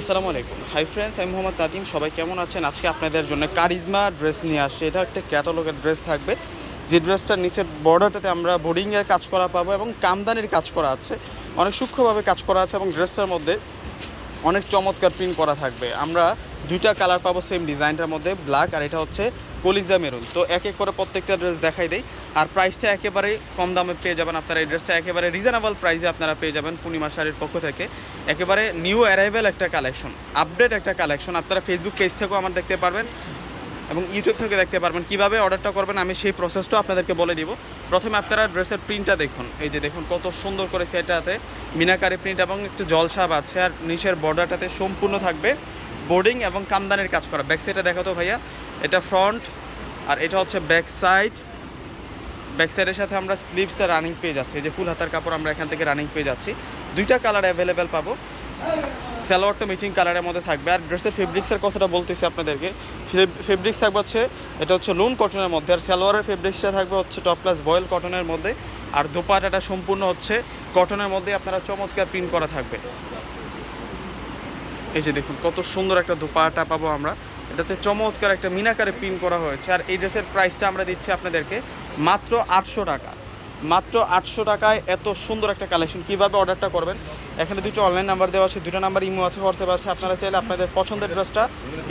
আসসালামু আলাইকুম। Hi friends আমি মোহাম্মদ তাদিম সবাই কেমন আছেন? আজকে আপনাদের জন্য কারিজমা ড্রেস নিয়ে আসছে। এটা একটা ক্যাটালগের ড্রেস থাকবে। যে ড্রেসটার নিচের বর্ডারটাতে আমরা বোর্ডিংয়ের কাজ করা পাবো এবং কামদানির কাজ করা আছে। অনেক সূক্ষ্মভাবে কাজ করা আছে এবং ড্রেসটার মধ্যে অনেক চমৎকার প্রিন্ট করা থাকবে। আমরা দুইটা কালার পাবো সেম ডিজাইনটার মধ্যে ব্ল্যাক আর এটা হচ্ছে কলিজা মেরুন। তো এক এক করে প্রত্যেকটা ড্রেস দেখাই দেয় আর প্রাইসটা একেবারে কম দামে পেয়ে যাবেন আপনারা। এই ড্রেসটা একেবারে রিজনেবল প্রাইসে আপনারা পেয়ে যাবেন পূর্ণিমা শাড়ির পক্ষ থেকে। একেবারে নিউ অ্যারাইভেল একটা কালেকশন আপডেট একটা কালেকশন আপনারা ফেসবুক পেজ থেকেও আমার দেখতে পারবেন এবং ইউটিউব থেকে দেখতে পারবেন কীভাবে অর্ডারটা করবেন। আমি সেই প্রসেসটা আপনাদেরকে বলে দিব। প্রথমে আপনারা ড্রেসের প্রিন্টটা দেখুন। এই যে দেখুন কত সুন্দর করে সেটাতে মিনাকারি প্রিন্ট এবং একটু জলসাপ আছে। আর নিচের বর্ডারটাতে সম্পূর্ণ থাকবে। বোর্ডিং এবং কামদানের কাজ করা। ব্যাক সাইডে দেখাতো ভাইয়া। এটা ফ্রন্ট আর এটা হচ্ছে ব্যাক সাইড ব্যাক সাইডের সাথে আমরা স্লিভসে রানিং পেয়ে যাচ্ছি। যে ফুল হাতার কাপড় আমরা এখান থেকে রানিং পেয়ে যাচ্ছি। দুইটা কালার অ্যাভেলেবেল পাবো। সালোয়ারটা ম্যাচিং কালারের মধ্যে থাকবে। আর ড্রেসের ফেব্রিক্সের কথাটা বলতেছি আপনাদেরকে। ফেব্রিক্স থাকবে হচ্ছে, এটা হচ্ছে লোন কটনের মধ্যে। আর সালোয়ারের ফেব্রিক্সটা থাকবে হচ্ছে টপ প্লাস বয়েল কটনের মধ্যে। আর দোপাটাটা সম্পূর্ণ হচ্ছে কটনের মধ্যে আপনারা চমৎকার প্রিন্ট করা থাকবে। এই যে দেখুন, কত সুন্দর একটা দোপাটা পাবো আমরা। এটাতে চমৎকার একটা মিনাকারে প্রিন্ট করা হয়েছে। আর এই ড্রেসের প্রাইসটা আমরা দিচ্ছি আপনাদেরকে মাত্র আটশো টাকা। মাত্র আটশো টাকায় এত সুন্দর একটা কালেকশন কীভাবে অর্ডারটা করবেন? এখানে দুটো অনলাইন নাম্বার দেওয়া আছে, দুটো নাম্বার ইমো আছে হোয়াটসঅ্যাপ আছে। আপনারা চাইলে আপনাদের পছন্দের ড্রেসটা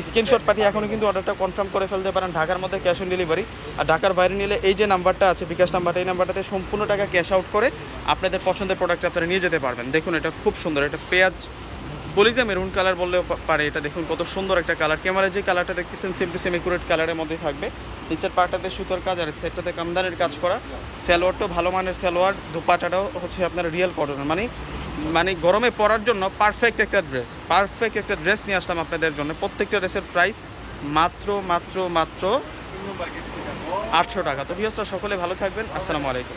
স্ক্রিনশট পাঠিয়ে এখনও কিন্তু অর্ডারটা কনফার্ম করে ফেলতে পারেন ঢাকার মধ্যে ক্যাশ অন ডেলিভারি আর ঢাকার বাইরে নিলে এই যে নাম্বারটা আছে, বিকাশ নাম্বারটা এই নাম্বারটাতে সম্পূর্ণ টাকা ক্যাশ আউট করে আপনাদের পছন্দের প্রোডাক্ট আপনারা নিয়ে যেতে পারবেন। দেখুন, এটা খুব সুন্দর। এটা পেঁয়াজ বলি যে মেরুন কালার বললেও পারে, এটা দেখুন কত সুন্দর একটা কালার। ক্যামেরায় যে কালারটা দেখতেছেন সেম টু সেম একুরেট কালারের মধ্যে থাকবে। নিচের পাটাতে সুতোর কাজ আর সেটটাতে কামদানের কাজ করা। সালোয়ারটাও ভালো মানের সালোয়ার, দুপাটাটাও হচ্ছে আপনার রিয়েল কটনের মানে মানে গরমে পরার জন্য পারফেক্ট একটা ড্রেস পারফেক্ট একটা ড্রেস নিয়ে আসলাম আপনাদের জন্য। প্রত্যেকটা ড্রেসের প্রাইস মাত্র মাত্র মাত্র আটশো টাকা। তো ভিউসরা সকলে ভালো থাকবেন। আসসালামু আলাইকুম।